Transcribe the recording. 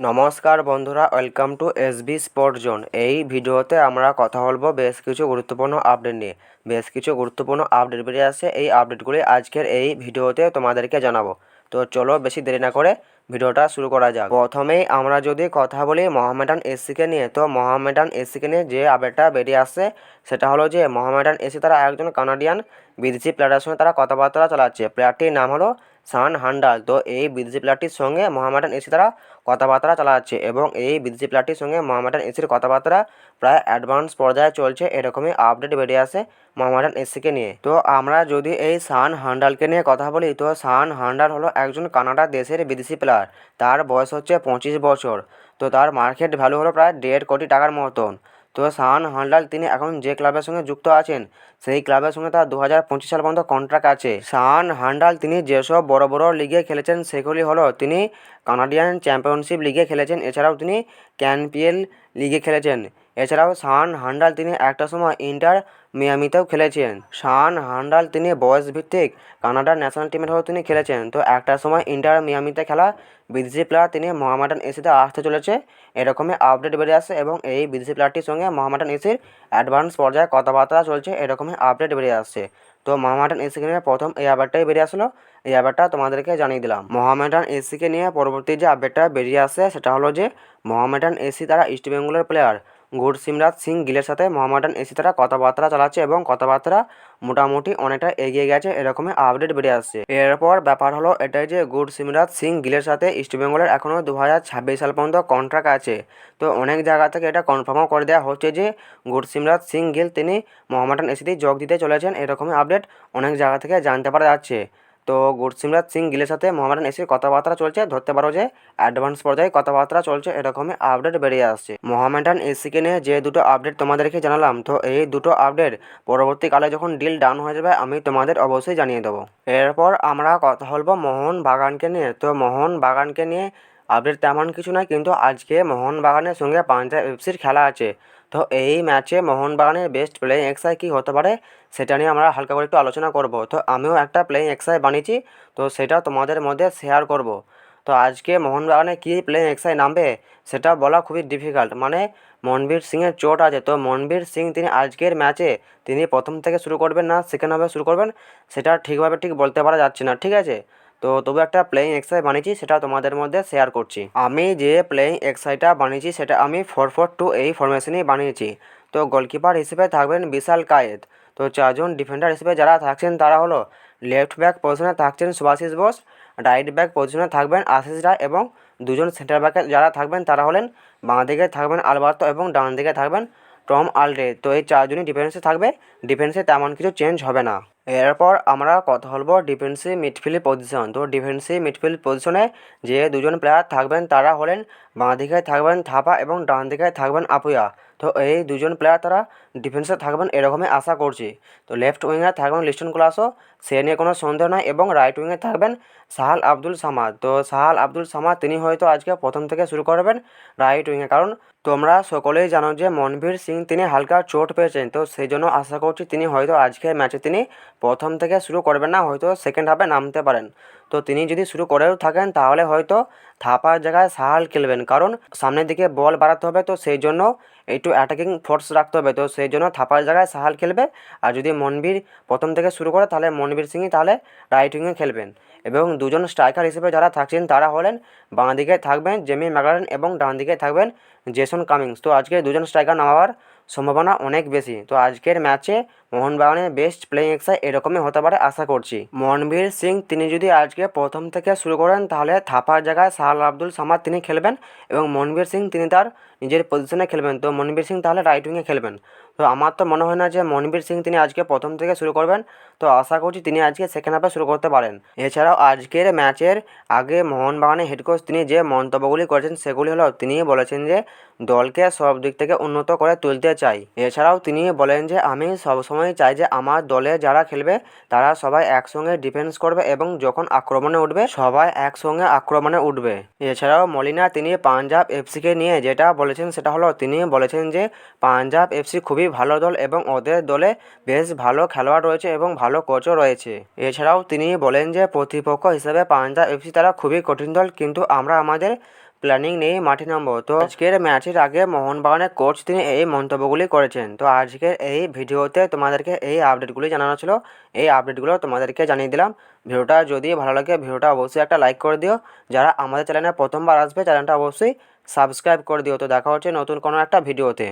নমস্কার বন্ধুরা welcome to S B sport zone এই ভিডিওতে আমরা কথা বলব বেশ কিছু গুরুত্বপূর্ণ আপডেট নিয়ে। বেশ কিছু গুরুত্বপূর্ণ আপডেট বেরিয়ে আসছে এই আপডেটগুলি আজকের এই ভিডিওতে তোমাদেরকে জানাব। তো চলো বেশি দেরি না করে ভিডিওটা শুরু করা যাক। প্রথমেই আমরা যদি কথা বলি মোহামেডান এসিকে নিয়ে, তো মোহামেডান এসিকে নিয়ে যে আপডেটটা বেরিয়ে আসছে সেটা হলো যে মোহামেডান এসি তারা একজন কানাডিয়ান বিদেশি প্লেয়ারের সঙ্গে তারা কথাবার্তা চালাচ্ছে। প্লেয়ারটির নাম হলো সান হান্ডাল। তো এই বিদেশি প্লেয়ারটির সঙ্গে মহামেডান এসি তারা কথাবার্তা চালাচ্ছে এবং এই বিদেশি প্লেয়ারটির সঙ্গে মোহামেডান এসির কথাবার্তা প্রায় অ্যাডভান্স পর্যায়ে চলছে। এরকমই আপডেট বেরিয়ে আসে মোহামেডান এসিকে নিয়ে। তো আমরা যদি এই সান হান্ডালকে নিয়ে কথা বলি, তো সান হান্ডাল হলো একজন কানাডা দেশের বিদেশি প্লেয়ার তার বয়স হচ্ছে পঁচিশ বছর। তো তার মার্কেট ভ্যালু হলো প্রায় দেড় কোটি টাকার মতন। তো সান হান্ডাল, তিনি এখন যে ক্লাবের সঙ্গে যুক্ত আছেন, সেই ক্লাবের সঙ্গে তার দু হাজার পঁচিশ সাল পর্যন্ত কন্ট্রাক্ট আছে। সান হান্ডাল, তিনি যেসব বড় বড় লিগে খেলেছেন, সেগুলি হলো তিনি কানাডিয়ান চ্যাম্পিয়নশিপ লিগে খেলেছেন। এছাড়াও তিনি ক্যানপিএল লিগে খেলেছেন। এছাড়াও শান হান্ডাল তিনি একটা সময় ইন্টার মিয়ামিতেও খেলেছেন। শান হান্ডাল তিনি বয়স ভিত্তিক কানাডার ন্যাশনাল টিমের হয়েও তিনি খেলেছেন। তো একটা সময় ইন্টার মিয়ামিতে খেলা বিদেশি প্লেয়ার তিনি মোহামেডান এসিতে আসতে চলেছে। এরকমই আপডেট বেড়ে আসে এবং এই বিদেশি প্লেয়ারটির সঙ্গে মোহামেডান এসির অ্যাডভান্স পর্যায়ে কথাবার্তা চলছে। এরকমই আপডেট বেড়ে আসছে। তো মহামেডান এসিকে নিয়ে প্রথম এই আপডেটটাই বেরিয়ে আসলো। এই আপডেটটা তোমাদেরকে জানিয়ে দিলাম। মহামেডান এসিকে নিয়ে পরবর্তী যে আপডেটটা বেরিয়ে আসে, সেটা হলো যে মহামেডান এসি তারা ইস্টবেঙ্গলের প্লেয়ার গুরসিমরাজ সিং গিলের সাথে মহামেডান এসি তারা কথাবার্তা চালাচ্ছে এবং কথাবার্তা মোটামুটি অনেকটা এগিয়ে গেছে, এরকমই আপডেট বেড়ে আসছে। এরপর ব্যাপার হলো এটাই যে গুড সিমরাজ সিং গিলের সাথে ইস্টবেঙ্গলের এখনও দু হাজার ছাব্বিশ সাল পর্যন্ত কন্ট্রাক্ট আছে। তো অনেক জায়গা থেকে এটা কনফার্মও করে দেওয়া হচ্ছে যে গুড সিমরাজ সিং গিল, তিনি মোহামেডান এসিতেই যোগ দিতে চলেছেন, এরকমই আপডেট অনেক জায়গা থেকে জানতে পারা যাচ্ছে। তো গুরসিমরাজ সিং গিলের সাথে মোহামেডান এসির কথাবার্তা চলছে, ধরতে পারো যে অ্যাডভান্স পর্যায়ে কথাবার্তা চলছে, এরকমই আপডেট বেরিয়ে আসছে। মোহামেডান এসিকে নিয়ে যে দুটো আপডেট তোমাদেরকে জানালাম, তো এই দুটো আপডেট পরবর্তীকালে যখন ডিল ডাউন হয়ে যাবে, আমি তোমাদের অবশ্যই জানিয়ে দেবো। এরপর আমরা কথা বলব মোহন বাগানকে নিয়ে। তো মোহন বাগানকে নিয়ে আপডেট তেমন কিছু নয়, কিন্তু আজকে মোহনবাগানের সঙ্গে পাঞ্জাব এফসির খেলা আছে। তো এই ম্যাচে মোহনবাগানের বেস্ট প্লেয়িং এক্সাই কী হতে পারে, সেটা নিয়ে আমরা হালকা করে একটু আলোচনা করব। তো আমিও একটা প্লেয়িং এক্সাই বানিয়েছি, তো সেটা তোমাদের মধ্যে শেয়ার করব। তো আজকে মোহনবাগানে কী প্লেয়িং এক্সাই নামবে, সেটা বলা খুবই ডিফিকাল্ট মানে মনবীর সিংয়ের চোট আছে, তো মনবীর সিং তিনি আজকের ম্যাচে তিনি প্রথম থেকে শুরু করবেন না সেকেন্ড হাফে শুরু করবেন, সেটা ঠিকভাবে ঠিক বলতে পারা যাচ্ছে না, ঠিক আছে? তো তবু একটা প্লেয়িং এক্সাই বানিয়েছি, সেটা তোমাদের মধ্যে শেয়ার করছি। আমি যে প্লেয়িং এক্সাইটা বানিয়েছি, সেটা আমি ফোর ফোর টু এই ফরমেশনেই বানিয়েছি। তো গোলকিপার হিসেবে থাকবেন বিশাল কায়েদ। তো চারজন ডিফেন্ডার হিসেবে যারা থাকছেন, তারা হলো লেফট ব্যাক পজিশনে থাকছেন সুভাশিস বোস রাইট ব্যাক পজিশনে থাকবেন আশিস রায় এবং দুজন সেন্টার ব্যাকে যারা থাকবেন, তারা হলেন বাঁ দিকে থাকবেন আলবার্তো এবং ডান দিকে থাকবেন টম আলডে তো এই চারজনই ডিফেন্সে থাকবে। ডিফেন্সে তেমন কিছু চেঞ্জ হবে না। এরপর আমরা কথা বলব ডিফেন্সিভ মিডফিল্ড পজিশন তো ডিফেন্সিভ মিডফিল্ড পজিশনে যে দুজন প্লেয়ার থাকবেন, তারা হলেন বাঁ দিকে থাকবেন থাপা এবং ডান দিকে থাকবেন আপুয়া। তো এই দুজন প্লেয়ার তারা ডিফেন্সে থাকবেন এরকমই আশা করছি। তো লেফট উইংয়ে থাকবেন লিস্টন ক্লাসও সে নিয়ে কোনো সন্দেহ নয় এবং রাইট উইংয়ে থাকবেন সাহাল আব্দুল সামাদ। তো সাহাল আব্দুল সামাদ, তিনি হয়তো আজকে প্রথম থেকে শুরু করবেন রাইট উইংয়ে কারণ তোমরা সকলেই জানো যে মনবীর সিং, তিনি হালকা চোট পেয়েছেন। তো সেই জন্য আশা করছি তিনি হয়তো আজকের ম্যাচে তিনি প্রথম থেকে শুরু করবেন না, হয়তো সেকেন্ড হাফে নামতে পারেন। তো তিনি যদি শুরু করেও থাকেন, তাহলে হয়তো থাপার জায়গায় সাহাল খেলবেন। কারণ সামনের দিকে বল বাড়াতে হবে, তো সেই জন্য একটু অ্যাটাকিং ফোর্স রাখতে হবে। তো সেই জন্য থাপার জায়গায় সাহাল খেলবে। আর যদি মনবীর প্রথম থেকে শুরু করে, তাহলে মনবীর সিংই তাহলে রাইট উইংয়ে খেলবেন। এবং দুজন স্ট্রাইকার হিসেবে যারা থাকছেন, তারা হলেন বাঁ দিকে থাকবেন জেমি ম্যাকলারেন এবং ডান দিকে থাকবেন জেসন কামিংস তো আজকে দুজন স্ট্রাইকার নামাবার সম্ভাবনা অনেক বেশি। তো আজকের ম্যাচে মোহনবাগানের বেস্ট প্লেয়িং এক্সাই এরকমই হতে পারে আশা করছি। মনবীর সিং, তিনি যদি আজকে প্রথম থেকে শুরু করেন, তাহলে থাপার জায়গায় সাহাল আব্দুল সামাদ তিনি খেলবেন এবং মনবীর সিং, তিনি তার নিজের পজিশনে খেলবেন। তো মনবীর সিং তাহলে রাইট উইংয়ে খেলবেন। তো আমার তো মনে হয় না যে মনবীর সিং তিনি আজকে প্রথম থেকে শুরু করবেন। তো আশা করছি তিনি আজকে সেকেন্ড হাফে শুরু করতে পারেন। এছাড়াও আজকের ম্যাচের আগে মোহনবাগানের হেড কোচ তিনি যে মন্তব্যগুলি করেছেন, সেগুলি হলো তিনি বলেছেন যে দলকে সব দিক থেকে উন্নত করে তুলতে চাই। এছাড়াও তিনি বলেন যে আমি সবসময় চাই যে আমার দলে যারা খেলবে, তারা সবাই একসঙ্গে ডিফেন্স করবে এবং যখন আক্রমণে উঠবে, সবাই একসঙ্গে আক্রমণে উঠবে। এছাড়াও মলিনা, তিনি পাঞ্জাব এফসিকে নিয়ে যেটা বলেছেন, সেটা হলো তিনি বলেছেন যে পাঞ্জাব এফসি খুবই ভালো দল এবং ওদের দলে বেশ ভালো খেলোয়াড় রয়েছে এবং ভালো কোচও রয়েছে। এছাড়াও তিনি বলেন যে প্রতিপক্ষ হিসেবে পাঞ্জাব এফসি তারা খুবই কঠিন দল, কিন্তু আমরা আমাদের প্ল্যানিং নেই মাঠে নামবো। তো আজকের ম্যাচের আগে মোহনবাগানের কোচ তিনি এই মন্তব্যগুলি করেছেন। তো আজকের এই ভিডিওতে তোমাদেরকে এই আপডেটগুলি জানানো ছিল। এই আপডেটগুলো তোমাদেরকে জানিয়ে দিলাম। ভিডিওটা যদি ভালো লাগে, ভিডিওটা অবশ্যই একটা লাইক করে দিও। যারা আমাদের চ্যানেলে প্রথমবার আসবে, চ্যানেলটা অবশ্যই সাবস্ক্রাইব করে দিও। তো দেখা হচ্ছে নতুন কোনো একটা ভিডিওতে।